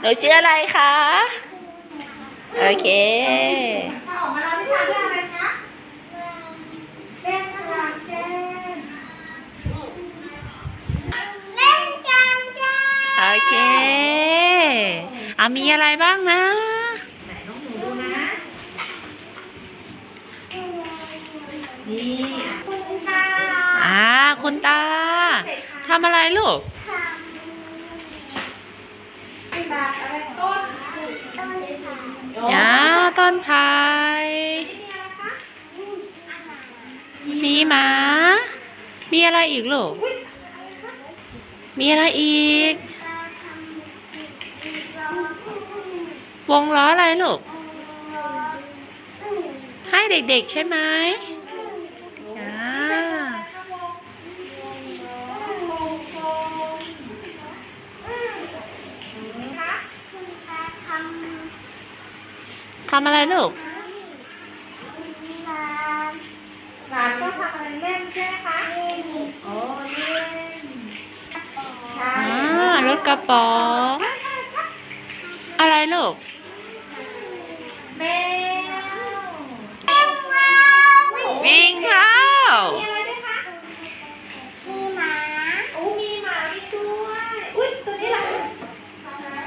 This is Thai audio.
หนูชื่ออะไรคะ โอเคถ้าออกมาแล้วนิทานเรื่องอะไรคะเล่นกลางแจ้งเล่นกลางแจ้งโอเคเอามีอะไรบ้างนะ ไหนน้องหนูดูนะ นี่คุณตาอ่าคุณตาทำอะไรลูกคุณตาอะไรต้น ต้นค่ะอ้าต้นพายนี่อะไรคะมีหมา มีอะไรอีกลูก มีอะไรอีก วงล้ออะไรลูก ให้เด็กๆใช่ไหมอ่า ทำอะไรลูกหลานก็ทำอะไรเล่นใช่ไหมคะโอ้เล่นใช่อ่ารถกระป๋องอะไรลูกเมฆ